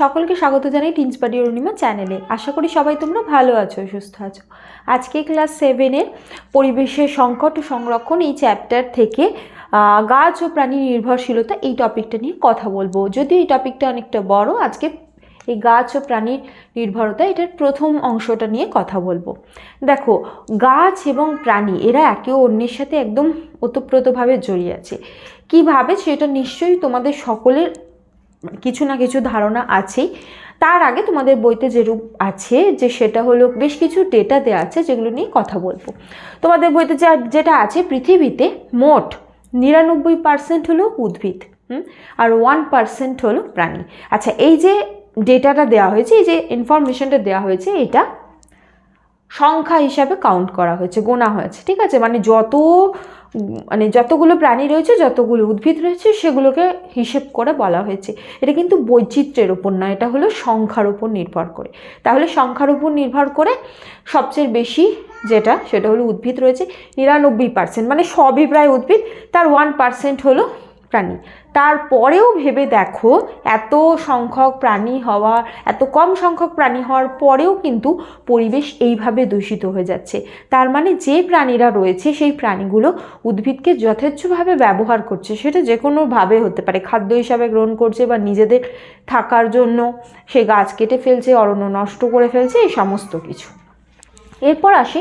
সকলকে স্বাগত জানাই টিন্সপাটি অরুণিমা চ্যানেলে। আশা করি সবাই তোমরা ভালো আছো, সুস্থ আছো। আজকে ক্লাস সেভেনের পরিবেশের সংকট ও সংরক্ষণ এই চ্যাপ্টার থেকে গাছ ও প্রাণী নির্ভরশীলতা এই টপিকটা নিয়ে কথা বলব। যদিও এই টপিকটা অনেকটা বড়, আজকে এই গাছ ও প্রাণীর নির্ভরতা এটার প্রথম অংশটা নিয়ে কথা বলব। দেখো, গাছ এবং প্রাণী, এরা একে অন্যের সাথে একদম ওতপ্রোতভাবে জড়িয়ে আছে। কীভাবে? সেটা নিশ্চয়ই তোমাদের সকলের কিছু না কিছু ধারণা আছেই। তার আগে তোমাদের বইতে যেরূপ আছে, যে সেটা হলো বেশ কিছু ডেটা দেওয়া আছে যেগুলো নিয়ে কথা বলব। তোমাদের বইতে যা, যেটা আছে পৃথিবীতে মোট নিরানব্বই পার্সেন্ট হলো উদ্ভিদ আর ওয়ান পার্সেন্ট হলো প্রাণী। আচ্ছা এই যে ডেটাটা দেওয়া হয়েছে, এই যে ইনফরমেশনটা দেওয়া হয়েছে, এটা সংখ্যা হিসাবে কাউন্ট করা হয়েছে, গোনা হয়েছে, ঠিক আছে? মানে যত মানে যতগুলো প্রাণী রয়েছে, যতগুলো উদ্ভিদ রয়েছে, সেগুলোকে হিসেব করে বলা হয়েছে। এটা কিন্তু বৈচিত্র্যের উপর নয়, এটা হলো সংখ্যার উপর নির্ভর করে। তাহলে সংখ্যার উপর নির্ভর করে সবচেয়ে বেশি যেটা, সেটা হলো উদ্ভিদ রয়েছে, নিরানব্বই পার্সেন্ট মানে সবই প্রায় উদ্ভিদ, তার ওয়ান পার্সেন্ট হলো প্রাণী। তারপরেও ভেবে দেখো, এত সংখ্যক প্রাণী হওয়া, এত কম সংখ্যক প্রাণী হওয়ার পরেও কিন্তু পরিবেশ এইভাবে দূষিত হয়ে যাচ্ছে। তার মানে যে প্রাণীরা রয়েছে, সেই প্রাণীগুলো উদ্ভিদকে যথেচ্ছভাবে ব্যবহার করছে। সেটা যে কোনোভাবে হতে পারে। খাদ্য হিসাবে গ্রহণ করছে বা নিজেদের থাকার জন্য সে গাছ কেটে ফেলছে, অরণ্য নষ্ট করে ফেলছে, এই সমস্ত কিছু। এরপর আসি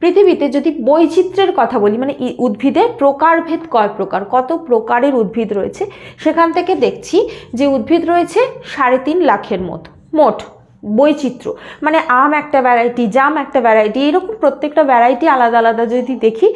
পৃথিবীতে যদি বৈচিত্র্যের কথা বলি মানে উদ্ভিদের প্রকারভেদ কয় প্রকার? কত প্রকারের উদ্ভিদ রয়েছে? সেখান থেকে দেখছি যে উদ্ভিদ রয়েছে সাড়ে তিন লাখের মতো। মোট বৈচিত্র্য। মানে আম একটা ভ্যারাইটি জাম একটা ভ্যারাইটি এরকম প্রত্যেকটা ভ্যারাইটি আলাদা আলাদা যদি দেখি,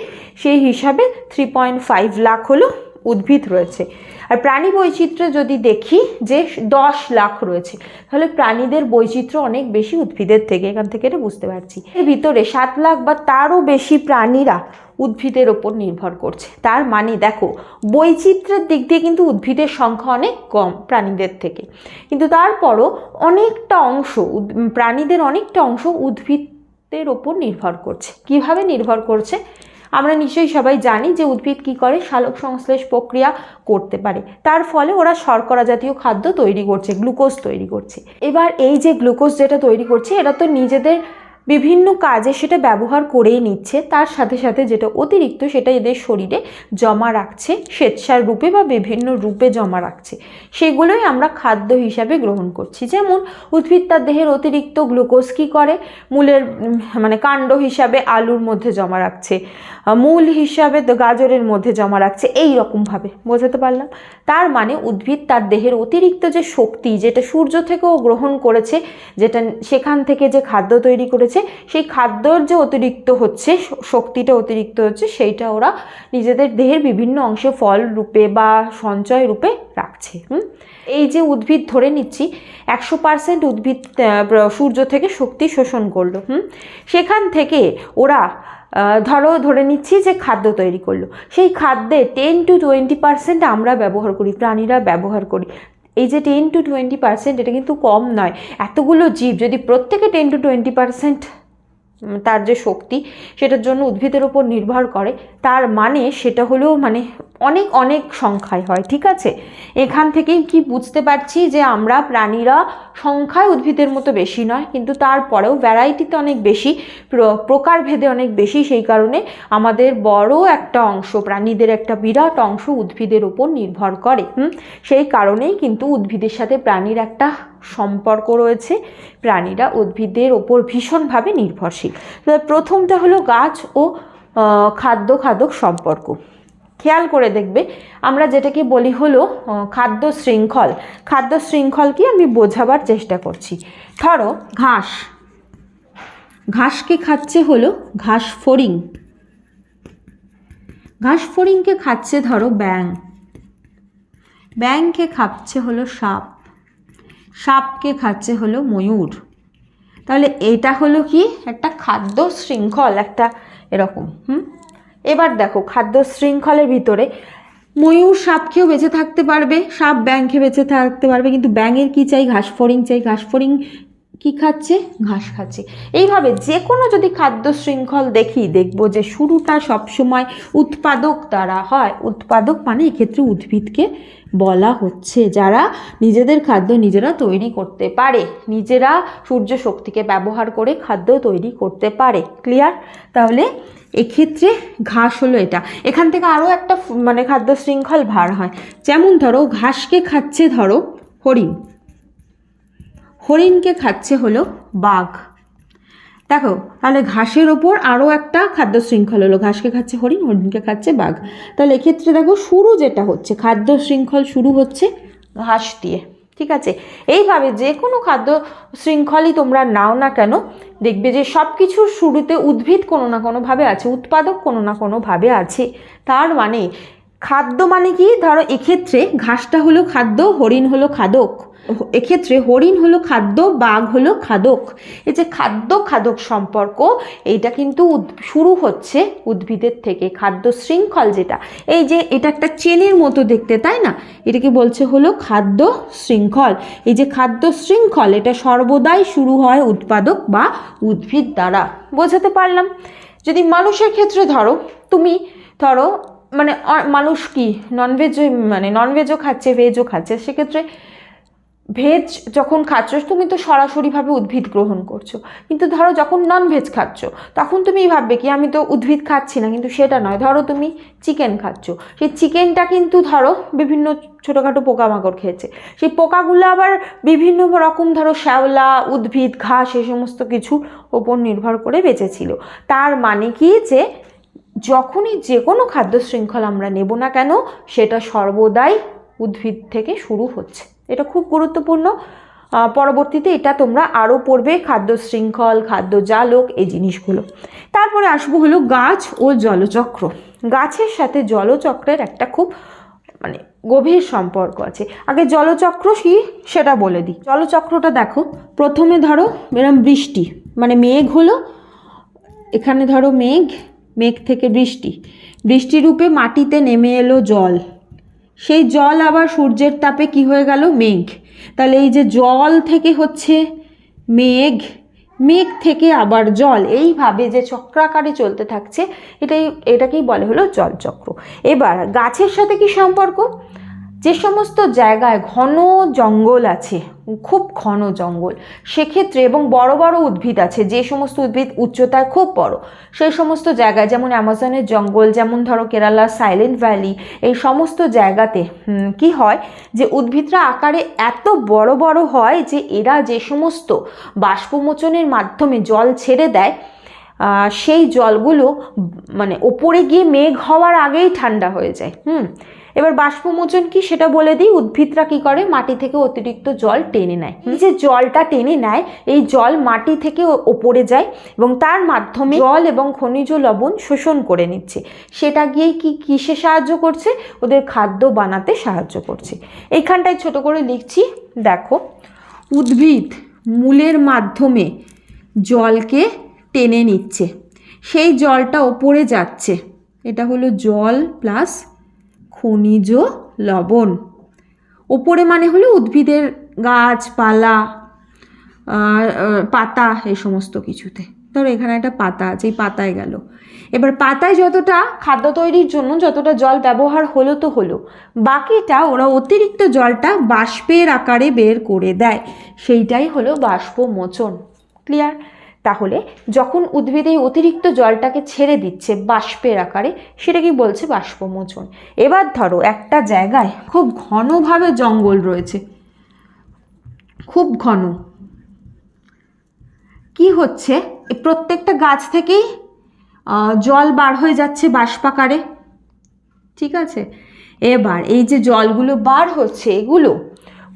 সেই হিসাবে থ্রি পয়েন্ট ফাইভ লাখ হলো উদ্ভিদ রয়েছে। আর প্রাণী বৈচিত্র্য যদি দেখি যে দশ লাখ রয়েছে, তাহলে প্রাণীদের বৈচিত্র্য অনেক বেশি উদ্ভিদের থেকে, এখান থেকে এটা বুঝতে পারছি। এর ভিতরে সাত লাখ বা তারও বেশি প্রাণীরা উদ্ভিদের ওপর নির্ভর করছে। তার মানে দেখো, বৈচিত্র্যের দিক দিয়ে কিন্তু উদ্ভিদের সংখ্যা অনেক কম প্রাণীদের থেকে। কিন্তু তারপরও অনেকটা অংশ প্রাণীদের অনেকটা অংশ উদ্ভিদের ওপর নির্ভর করছে। কীভাবে নির্ভর করছে? আমরা নিশ্চয়ই সবাই জানি যে উদ্ভিদ কি করে সালোক সংশ্লেষ প্রক্রিয়া করতে পারে। তার ফলে ওরা শর্করা জাতীয় খাদ্য তৈরি করছে, গ্লুকোজ তৈরি করছে। এবার এই যে গ্লুকোজ যেটা তৈরি করছে, এটা তো নিজেদের বিভিন্ন কাজে সেটা ব্যবহার করেই নিচ্ছে, তার সাথে সাথে যেটা অতিরিক্ত সেটা এদের শরীরে জমা রাখছে, স্বেচ্ছার রূপে বা বিভিন্ন রূপে জমা রাখছে। সেগুলোই আমরা খাদ্য হিসাবে গ্রহণ করছি। যেমন উদ্ভিদ তার দেহের অতিরিক্ত গ্লুকোজ কী করে? মূলের মানে কাণ্ড হিসাবে আলুর মধ্যে জমা রাখছে মূল হিসাবে গাজরের মধ্যে জমা রাখছে, এই রকমভাবে বোঝাতে পারলাম। তার মানে উদ্ভিদ তার দেহের অতিরিক্ত যে শক্তি, যেটা সূর্য থেকেও গ্রহণ করেছে, যেটা সেখান থেকে যে খাদ্য তৈরি করেছে সেই খাদ্যর যে অতিরিক্ত হচ্ছে শক্তিটা অতিরিক্ত হচ্ছে, সেইটা ওরা নিজেদের দেহের বিভিন্ন অংশে ফল রূপে বা সঞ্চয় রূপে রাখছে? এই যে উদ্ভিদ ধরে নিচ্ছি, একশো পার্সেন্ট উদ্ভিদ সূর্য থেকে শক্তি শোষণ করল, হুম সেখান থেকে ওরা ধরো ধরে নিচ্ছি যে খাদ্য তৈরি করল, সেই খাদ্যে টেন টু টোয়েন্টি পার্সেন্ট আমরা ব্যবহার করি, প্রাণীরা ব্যবহার করি এই যে টেন টু টোয়েন্টি পার্সেন্ট এটা কিন্তু কম নয়। এতগুলো জীব, যদি প্রত্যেকে টেন টু টোয়েন্টি পার্সেন্ট তার যে শক্তি, সেটার জন্য উদ্ভিদের উপর নির্ভর করে। তার মানে সেটা হলেও মানে অনেক অনেক সংখ্যায় হয়, ঠিক আছে? এখান থেকেই কি বুঝতে পারছি যে আমরা প্রাণীরা সংখ্যায় উদ্ভিদের মতো বেশি নয়, কিন্তু তারপরেও ভ্যারাইটিতে অনেক বেশি, প্র- প্রকারভেদে অনেক বেশি, সেই কারণে আমাদের বড় একটা অংশ, প্রাণীদের একটা বিরাট অংশ উদ্ভিদের উপর নির্ভর করে সেই কারণেই কিন্তু উদ্ভিদের সাথে প্রাণীর একটা সম্পর্ক রয়েছে, প্রাণীরা উদ্ভিদের ওপর ভীষণভাবে নির্ভরশীল। প্রথমটা হলো গাছ ও খাদ্য খাদক সম্পর্ক। খেয়াল করে দেখবে, আমরা যেটাকে বলি হলো খাদ্য শৃঙ্খল। খাদ্য শৃঙ্খলকে আমি বোঝাবার চেষ্টা করছি। ধরো ঘাস। ঘাসকে খাচ্ছে হলো ঘাস ফড়িং। ঘাস ফড়িংকে খাচ্ছে ধরো ব্যাং ব্যাংকে খাচ্ছে হলো সাপ। সাপকে খাচ্ছে হলো ময়ূর। তাহলে এটা হলো কি? একটা খাদ্য শৃঙ্খল, একটা এরকম, হুম? এবার দেখো, খাদ্য শৃঙ্খলের ভিতরে ময়ূর সাপ খেয়েও বেঁচে থাকতে পারবে, সাপ ব্যাং খেয়ে বেঁচে থাকতে পারবে, কিন্তু ব্যাঙের কি চাই? ঘাস ফড়িং চাই। ঘাস ফড়িং কি খাচ্ছে? ঘাস খাচ্ছে। এইভাবে যে কোনো যদি খাদ্য শৃঙ্খল দেখি, দেখব যে শুরুটা সবসময় উৎপাদক দ্বারা হয়। উৎপাদক মানে এক্ষেত্রে উদ্ভিদকে বলা হচ্ছে, যারা নিজেদের খাদ্য নিজেরা তৈরি করতে পারে। নিজেরা সূর্য শক্তিকে ব্যবহার করে খাদ্য তৈরি করতে পারে। ক্লিয়ার তাহলে এক্ষেত্রে ঘাস হলো এটা। এখান থেকে আরও একটা মানে খাদ্য শৃঙ্খল ভার হয়। যেমন ধরো, ঘাসকে খাচ্ছে ধরো হরিণ। হরিণকে খাচ্ছে হলো বাঘ। দেখো, তাহলে ঘাসের ওপর আরও একটা খাদ্য শৃঙ্খল হলো। ঘাসকে খাচ্ছে হরিণ, হরিণকে খাচ্ছে বাঘ। তাহলে এক্ষেত্রে দেখো শুরু যেটা হচ্ছে, খাদ্য শৃঙ্খল শুরু হচ্ছে ঘাস দিয়ে, ঠিক আছে? এইভাবে যে কোনো খাদ্য শৃঙ্খলই তোমরা নাও না কেন, দেখবে যে সব কিছুর শুরুতে উদ্ভিদ কোনো না কোনোভাবে আছে, উৎপাদক কোনো না কোনোভাবে আছে। তার মানে খাদ্য মানে কি? ধরো এক্ষেত্রে ঘাসটা হলো খাদ্য, হরিণ হলো খাদক। এক্ষেত্রে হরিণ হলো খাদ্য, বাঘ হলো খাদক। এই যে খাদ্য, খাদক সম্পর্ক, এইটা কিন্তু শুরু হচ্ছে উদ্ভিদের থেকে, খাদ্য শৃঙ্খল যেটা। এই যে এটা একটা চেনের মতো দেখতে, তাই না? এটাকে বলছে হলো খাদ্য শৃঙ্খল। এই যে খাদ্য শৃঙ্খল, এটা সর্বদাই শুরু হয় উৎপাদক বা উদ্ভিদ দ্বারা। বোঝাতে পারলাম? যদি মানুষের ক্ষেত্রে ধরো, তুমি ধরো মানে মানুষ কি? ননভেজ মানে ননভেজও খাচ্ছে ভেজও খাচ্ছে, সেক্ষেত্রে ভেজ যখন খাচ্ছ, তুমি তো সরাসরিভাবে উদ্ভিদ গ্রহণ করছ। কিন্তু ধরো যখন নন ভেজ খাচ্ছ, তখন তুমি ভাববে কি, আমি তো উদ্ভিদ খাচ্ছি না, কিন্তু সেটা নয়। ধরো তুমি চিকেন খাচ্ছ। সেই চিকেনটা কিন্তু ধরো বিভিন্ন ছোটোখাটো পোকামাকড় খেয়েছে। সেই পোকাগুলো আবার বিভিন্ন রকম ধরো শ্যাওলা, উদ্ভিদ, ঘাস এই সমস্ত কিছুর ওপর নির্ভর করে বেঁচেছিল। তার মানে কি যে, যখনই যে কোনো খাদ্য শৃঙ্খল আমরা নেব না কেন, সেটা সর্বদাই উদ্ভিদ থেকে শুরু হচ্ছে। এটা খুব গুরুত্বপূর্ণ। পরবর্তীতে এটা তোমরা আরও পড়বে, খাদ্য শৃঙ্খল, খাদ্য জালক, এই জিনিসগুলো। তারপরে আসব হলো গাছ ও জলচক্র। গাছের সাথে জলচক্রের একটা খুব মানে গভীর সম্পর্ক আছে। আগে জলচক্র কি? সেটা বলে দিই। জলচক্রটা দেখো, প্রথমে ধরো এরম বৃষ্টি মানে মেঘ হলো, এখানে ধরো মেঘ মেঘ থেকে বৃষ্টি। বৃষ্টিরূপে মাটিতে নেমে এলো জল। সেই জল আবার সূর্যের তাপে কি হয়ে গেল? মেঘ। তাহলে এই যে জল থেকে হচ্ছে মেঘ মেঘ থেকে আবার জল, এইভাবে যে চক্রাকারে চলতে থাকছে, এটাই, এটাকেই বলে হলো জলচক্র। এবার গাছের সাথে কি সম্পর্ক? যে সমস্ত জায়গায় ঘন জঙ্গল আছে, খুব ঘন জঙ্গল, সেক্ষেত্রে এবং বড় বড় উদ্ভিদ আছে, যে সমস্ত উদ্ভিদ উচ্চতায় খুব বড়, সেই সমস্ত জায়গায় যেমন অ্যামাজনের জঙ্গল, যেমন ধরো কেরালার সাইলেন্ট ভ্যালি, এই সমস্ত জায়গাতে কি হয় যে উদ্ভিদরা আকারে এত বড় বড় হয় যে এরা যে সমস্ত বাষ্পমোচনের মাধ্যমে জল ছেড়ে দেয় সেই জলগুলো মানে ওপরে গিয়ে মেঘ হওয়ার আগেই ঠান্ডা হয়ে যায়, হুম এবার বাষ্পমোচন কি সেটা বলে দিই। উদ্ভিদরা কি করে? মাটি থেকে অতিরিক্ত জল টেনে নেয়। এই যে জলটা টেনে নেয় এই জল মাটি থেকে ওপরে যায় এবং তার মাধ্যমে জল এবং খনিজ লবণ শোষণ করে নিচ্ছে। সেটা গিয়ে কি কিসে সাহায্য করছে? ওদের খাদ্য বানাতে সাহায্য করছে। এইখানটায় ছোট করে লিখছি দেখো। উদ্ভিদ মূলের মাধ্যমে জলকে টেনে নিচ্ছে। সেই জলটা ওপরে যাচ্ছে। এটা হলো জল প্লাস খনিজ লবণ। ওপরে মানে হলো উদ্ভিদের গাছপালা পাতা, এই সমস্ত কিছুতে। ধরো এখানে একটা পাতা আছে, এই পাতায় গেল। এবার পাতায় যতটা খাদ্য তৈরির জন্য যতটা জল ব্যবহার হলো তো হলো, বাকিটা ওরা অতিরিক্ত জলটা বাষ্পের আকারে বের করে দেয়। সেইটাই হলো বাষ্পমোচন। ক্লিয়ার তাহলে যখন উদ্ভিদ এই অতিরিক্ত জলটাকে ছেড়ে দিচ্ছে বাষ্পের আকারে সেটা কি বলছে বাষ্পমোচন। এবার ধরো একটা জায়গায় খুব ঘনভাবে জঙ্গল রয়েছে। খুব ঘন। কি হচ্ছে? প্রত্যেকটা গাছ থেকেই জল বার হয়ে যাচ্ছে বাষ্পাকারে। ঠিক আছে? এবার এই যে জলগুলো বার হচ্ছে, এগুলো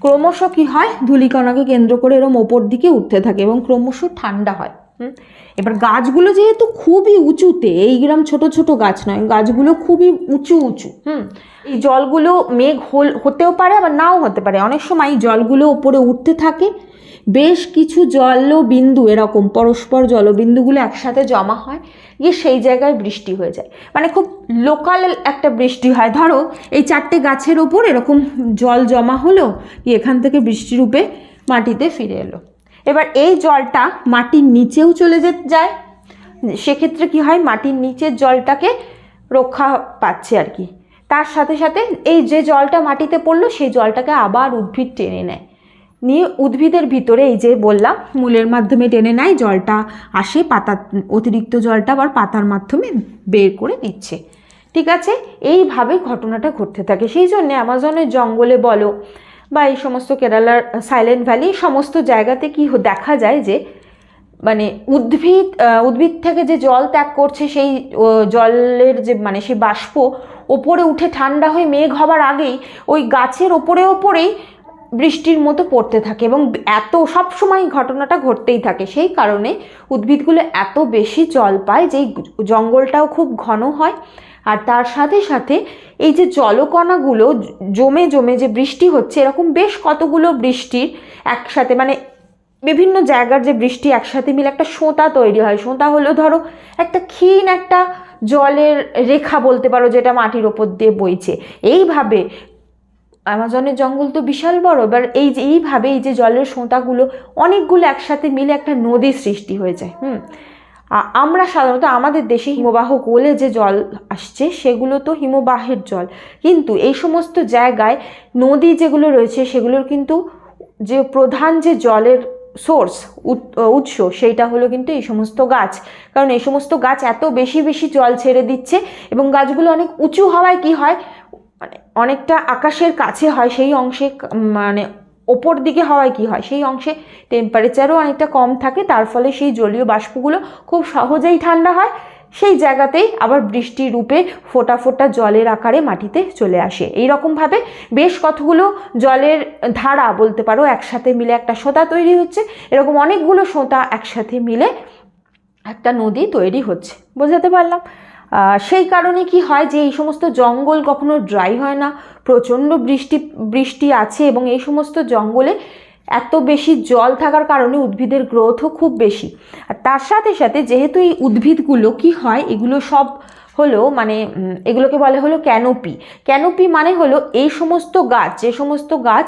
ক্রমশ কি হয়? ধূলিকণাকে কেন্দ্র করে এরম ওপর দিকে উঠতে থাকে এবং ক্রমশ ঠান্ডা হয়? এবার গাছগুলো যেহেতু খুবই উঁচুতে, এই গ্রাম ছোট ছোট গাছ নয়, গাছগুলো খুবই উঁচু উঁচু। হুম? এই জলগুলো মেঘ হতেও পারে, আবার নাও হতে পারে। অনেক সময় জলগুলো উপরে উঠতে থাকে বেশ কিছু জলবিন্দু, এরকম পরস্পর জলবিন্দুগুলো একসাথে জমা হয়, গিয়ে সেই জায়গায় বৃষ্টি হয়ে যায়। মানে খুব লোকাল একটা বৃষ্টি হয়। ধরো, এই চারটে গাছের ওপর এরকম জল জমা হলো এখান থেকে বৃষ্টিরূপে মাটিতে ফিরে এলো। এবার এই জলটা মাটির নিচেও চলে যে যায়। সেক্ষেত্রে কি হয়, মাটির নিচের জলটাকে রক্ষা পাচ্ছে আর কি। তার সাথে সাথে এই যে জলটা মাটিতে পড়ল, সেই জলটাকে আবার উদ্ভিদ টেনে নেয়। নিয়ে উদ্ভিদের ভিতরে এই যে বললাম, মূলের মাধ্যমে টেনে নেয়, জলটা আসে পাতা অতিরিক্ত জলটা আবার পাতার মাধ্যমে বের করে দিচ্ছে ঠিক আছে? এইভাবে ঘটনাটা ঘটতে থাকে। সেই জন্যে অ্যামাজনের জঙ্গলে বলো বা এই সমস্ত কেরালার সাইলেন্ট ভ্যালি, সমস্ত জায়গাতে কি দেখা যায় যে মানে উদ্ভিদ উদ্ভিদ থেকে যে জল ত্যাগ করছে সেই জলের যে মানে সেই বাষ্প ওপরে উঠে ঠান্ডা হয়ে মেঘ হবার আগেই ওই গাছের ওপরে ওপরেই বৃষ্টির মতো পড়তে থাকে এবং এত, সব সময় ঘটনাটা ঘটতেই থাকে। সেই কারণে উদ্ভিদগুলো এত বেশি জল পায় যে জঙ্গলটাও খুব ঘন হয়। আর তার সাথে সাথে এই যে জলকণাগুলো জমে জমে যে বৃষ্টি হচ্ছে, এরকম বেশ কতগুলো বৃষ্টির একসাথে মানে বিভিন্ন জায়গার যে বৃষ্টি একসাথে মিলে একটা সোঁতা তৈরি হয়। সোঁতা হলো ধরো একটা ক্ষীণ একটা জলের রেখা বলতে পারো, যেটা মাটির ওপর দিয়ে বইছে। এইভাবে অ্যামাজনের জঙ্গল তো বিশাল বড়, এবার এই যে, এইভাবে এই যে জলের সোঁতাগুলো, অনেকগুলো একসাথে মিলে একটা নদীর সৃষ্টি হয়ে যায় হুম আমরা সাধারণত আমাদের দেশে হিমবাহ গোলে যে জল আসছে, সেগুলো তো হিমবাহের জল। কিন্তু এই সমস্ত জায়গায় নদী যেগুলো রয়েছে, সেগুলোর কিন্তু যে প্রধান যে জলের সোর্স উৎস, সেইটা হলো কিন্তু এই সমস্ত গাছ। কারণ এই সমস্ত গাছ এত বেশি বেশি জল ছেড়ে দিচ্ছে এবং গাছগুলো অনেক উঁচু হওয়ায় কি হয়? মানে অনেকটা আকাশের কাছে হয়, সেই অংশে মানে ওপর দিকে হওয়ায় কি হয়? সেই অংশে টেম্পারেচারও অনেকটা কম থাকে, তার ফলে সেই জলীয় বাষ্পগুলো খুব সহজেই ঠান্ডা হয়। সেই জায়গাতেই আবার বৃষ্টি রূপে ফোটা ফোটা জলের আকারে মাটিতে চলে আসে। এই রকমভাবে বেশ কতগুলো জলের ধারা বলতে পারো একসাথে মিলে একটা সোঁতা তৈরি হচ্ছে। এরকম অনেকগুলো সোঁতা একসাথে মিলে একটা নদী তৈরি হচ্ছে। বোঝাতে পারলাম? সেই কারণে কি হয় যে এই সমস্ত জঙ্গল কখনো ড্রাই হয় না, প্রচণ্ড বৃষ্টি বৃষ্টি আছে এবং এই সমস্ত জঙ্গলে এত বেশি জল থাকার কারণে উদ্ভিদের গ্রোথও খুব বেশি। আর তার সাথে সাথে যেহেতু এই উদ্ভিদগুলো কি হয়, এগুলো সব হলো মানে এগুলোকে বলে হলো ক্যানোপি ক্যানোপি মানে হলো এই সমস্ত গাছ, যে সমস্ত গাছ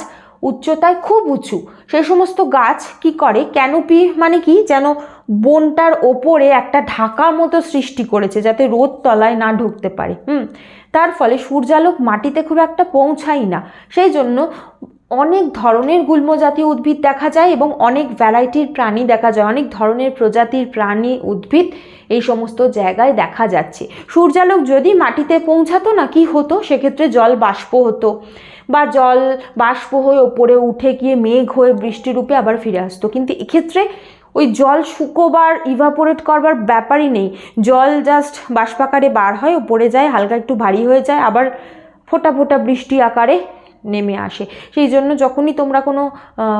উচ্চতায় খুব উঁচু। সেই সমস্ত গাছ কি করে? ক্যানোপি মানে কি? যেন বনটার ওপরে একটা ঢাকা মতো সৃষ্টি করেছে যাতে রোদ তলায় না ঢুকতে পারে, হুম? তার ফলে সূর্যালোক মাটিতে খুব একটা পৌঁছায় না। সেই জন্য অনেক ধরনের গুল্ম জাতীয় উদ্ভিদ দেখা যায় এবং অনেক ভ্যারাইটির প্রাণী দেখা যায়। অনেক ধরনের প্রজাতির প্রাণী, উদ্ভিদ এই সমস্ত জায়গায় দেখা যাচ্ছে। সূর্যালোক যদি মাটিতে পৌঁছাতো না, কি হতো? সেক্ষেত্রে জল বাষ্প হতো বা জল বাষ্প হয়ে ওপরে উঠে গিয়ে মেঘ হয়ে বৃষ্টিরূপে আবার ফিরে আসতো। কিন্তু এক্ষেত্রে ওই জল শুকোবার ইভাপোরেট করবার ব্যাপারই নেই। জল জাস্ট বাষ্পাকারে বার হয় ওপরে যায়, হালকা একটু ভারী হয়ে যায়, আবার ফোঁটা ফোঁটা বৃষ্টি আকারে নেমে আসে। সেই জন্য যখনই তোমরা কোনো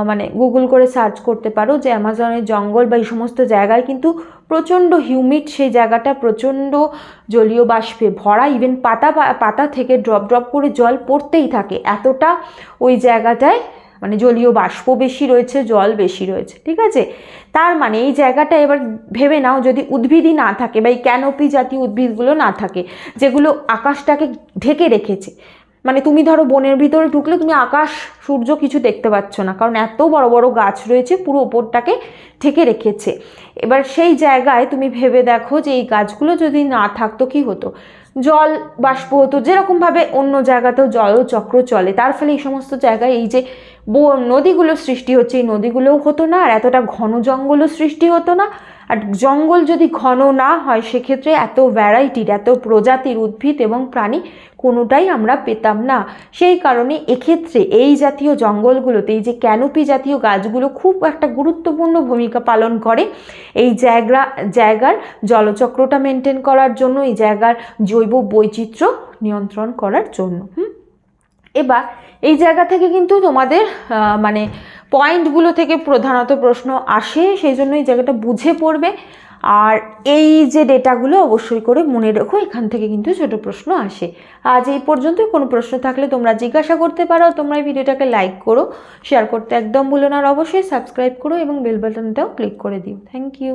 মানে গুগল করে সার্চ করতে পারো যে অ্যামাজনের জঙ্গল বা এই সমস্ত জায়গায় কিন্তু প্রচণ্ড হিউমিড সেই জায়গাটা, প্রচণ্ড জলীয় বাষ্পে ভরা ইভেন পাতা পাতা থেকে ড্রপ ড্রপ করে জল পড়তেই থাকে। এতটা ওই জায়গাটায় মানে জলীয় বাষ্প বেশি রয়েছে, জল বেশি রয়েছে, ঠিক আছে? তার মানে এই জায়গাটা এবার ভেবে নাও যদি উদ্ভিদই না থাকে বা এই ক্যানোপি জাতীয় উদ্ভিদগুলো না থাকে, যেগুলো আকাশটাকে ঢেকে রেখেছে মানে তুমি ধরো বনের ভিতরে ঢুকলে তুমি আকাশ, সূর্য কিছু দেখতে পাচ্ছ না, কারণ এত বড় বড় গাছ রয়েছে, পুরো ওপরটাকে ঢেকে রেখেছে। এবার সেই জায়গায় তুমি ভেবে দেখো যে এই গাছগুলো যদি না থাকতো কি হতো? জল, বাষ্প হতো যেরকমভাবে অন্য জায়গাতেও জলচক্র চলে, তার ফলে এই সমস্ত জায়গায় এই যে নদীগুলো সৃষ্টি হচ্ছে, এই নদীগুলোও হতো না, আর এতটা ঘন জঙ্গলও সৃষ্টি হতো না। আর জঙ্গল যদি ঘন না হয়, সেক্ষেত্রে এত ভ্যারাইটির, এত প্রজাতির উদ্ভিদ এবং প্রাণী কোনোটাই আমরা পেতাম না। সেই কারণে এক্ষেত্রে এই জাতীয় জঙ্গলগুলোতে, এই যে ক্যানোপি জাতীয় গাছগুলো খুব একটা গুরুত্বপূর্ণ ভূমিকা পালন করে। এই জায়গা, জায়গার জলচক্রটা মেনটেন করার জন্য, এই জায়গার জৈব বৈচিত্র্য নিয়ন্ত্রণ করার জন্য। হুম? এবার এই জায়গা থেকে কিন্তু তোমাদের মানে পয়েন্টগুলো থেকে প্রধানত প্রশ্ন আসে, সেই জন্য এই জায়গাটা বুঝে পড়বে। আর এই যে ডেটাগুলো অবশ্যই করে মনে রেখো, এখান থেকে কিন্তু ছোট প্রশ্ন আসে। আজ এই পর্যন্ত কোনো প্রশ্ন থাকলে তোমরা জিজ্ঞাসা করতে পারো, তোমরা এই ভিডিওটাকে লাইক করো শেয়ার করতে একদম ভুলো না, আর অবশ্যই সাবস্ক্রাইব করো এবং বেল বাটনটাও ক্লিক করে দিও। Thank you